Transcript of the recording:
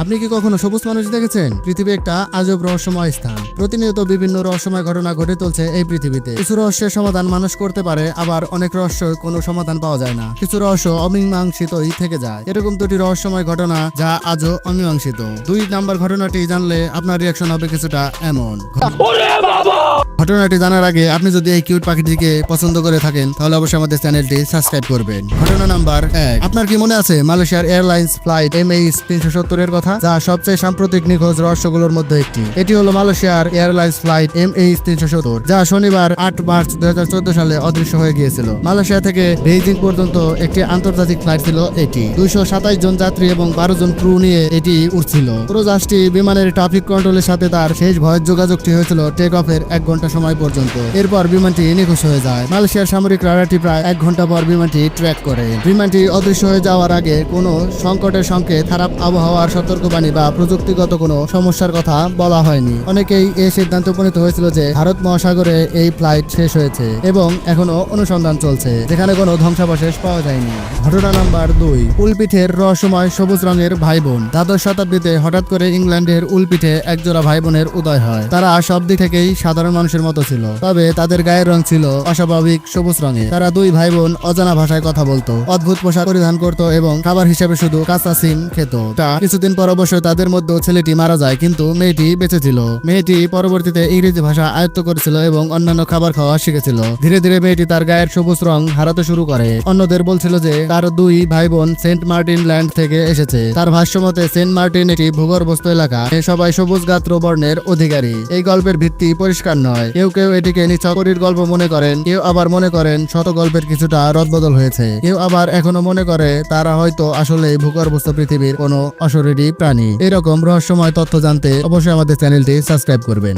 আপনি কি কখনো সবুজ মানুষ দেখেছেন? পৃথিবী একটা আজব রহস্যময় স্থান। প্রতিনিয়ত বিভিন্ন রহস্যময় ঘটনা ঘটে চলছে এই পৃথিবীতে। কিছু রহস্যের সমাধান মানুষ করতে পারে, আবার অনেক রহস্য কোনো সমাধান পাওয়া যায় না। কিছু রহস্য অমীমাংসিতই থেকে যায়। এরকম দুটি রহস্যময় ঘটনা যা আজও অমীমাংসিত। দুই নাম্বার ঘটনাটি জানলে আপনার রিয়াকশন হবে কিছুটা এমন। ঘটনাটি জানার আগে আপনি যদি এই কিউট পাখিটিকে পছন্দ করে থাকেন, তাহলে অবশ্যই আমাদের চ্যানেলটি সাবস্ক্রাইব করবেন। ঘটনা নাম্বার এক। আপনার কি মনে আছে মালয়েশিয়ার এয়ারলাইন্স ফ্লাইট এম এইচ তিনশো সত্তরের কথা? যা সবচেয়ে সাম্প্রতিক নিখোঁজ রহস্যগুলোর মধ্যে একটি। এটি হলো মালয়েশিয়ার এয়ারলাইন্স ফ্লাইট এম এইচ তিনশো সত্তর, যা শনিবার আট মার্চ দুই হাজার চোদ্দ সালে অদৃশ্য হয়ে গিয়েছিল। মালয়েশিয়া থেকে বেইজিং পর্যন্ত একটি আন্তর্জাতিক ফ্লাইট ছিল এটি। দুইশো সাতাইশ জন যাত্রী এবং বারো জন ক্রু নিয়ে এটি উঠছিল পুরো জাহাজটি বিমানের ট্রাফিক কন্ট্রোলের সাথে তার শেষ ভয়ের যোগাযোগটি হয়েছিল টেক অফের এক ঘণ্টা সময় পর্যন্ত। এরপর বিমানটি নিখোঁজ হয়ে যায়। মালয়েশিয়ার সামরিক রাডারটি প্রায় এক ঘণ্টা পর বিমানটি ট্র্যাক করে। বিমানটি অদৃশ্য হয়ে যাওয়ার আগে কোনো সংকটের সংকেত খারাপ আবহাওয়ার সতর্কবাণী বা প্রযুক্তিগত কোনো সমস্যার কথা বলা হয়নি। অনেকেই এই সিদ্ধান্ত উপনীত হয়েছিল যে ভারত মহাসাগরে এই ফ্লাইট শেষ হয়েছে এবং এখনও অনুসন্ধান চলছে, যেখানে কোনো ধ্বংসাবশেষ পাওয়া যায়নি। ঘটনা নাম্বার দুই, উলপিঠের রহস্যময় সবুজ রঙের ভাই বোন দ্বাদশ শতাব্দীতে হঠাৎ করে ইংল্যান্ডের উলপিঠে একজোড়া ভাই বোনের উদয় হয়। তারা সব দিক থেকেই সাধারণ মানুষের মতো ছিল। তবে তাদের গায়ের রং ছিল অস্বাভাবিক সবুজ রঙের। তারা দুই ভাই বোন অজানা ভাষায় কথা বলতো, অদ্ভুত পোশাক পরিধান করত এবং খাবার হিসেবে শুধু কাঁচা সিম খেত। তা কিছুদিন পর অবশ্য তাদের মধ্যে ছেলেটি মারা যায়, কিন্তু মেয়েটি বেঁচে ছিল। মেয়েটি পরবর্তীতে ইংরেজি ভাষা আয়ত্ত করেছিল এবং অন্যান্য খাবার খাওয়া শিখেছিল। ধীরে ধীরে মেয়েটি তার গায়ের সবুজ রং হারাতে শুরু করে। অন্যদের বলছিল যে তার দুই ভাই বোন সেন্ট মার্টিন ল্যান্ড থেকে এসেছে। তার ভাষ্য মতে, সেন্ট মার্টিন একটি ভূগর্ভস্থ এলাকা। সবাই সবুজ গাত্র বর্ণের অধিকারী। এই গল্পের ভিত্তি পরিষ্কার নয়। কেউ কেউ এটিকে নিচাকরির গল্প মনে করেন, কেউ আবার মনে করেন শত গল্পের কিছুটা রদবদল হয়েছে। কেউ আবার এখনও মনে করে তারা হয়তো আসলে ভূগর্ভস্থ পৃথিবীর কোনো অশরীরী প্রাণী। এরকম রহস্যময় তথ্য জানতে অবশ্যই আমাদের চ্যানেলটি সাবস্ক্রাইব করবেন।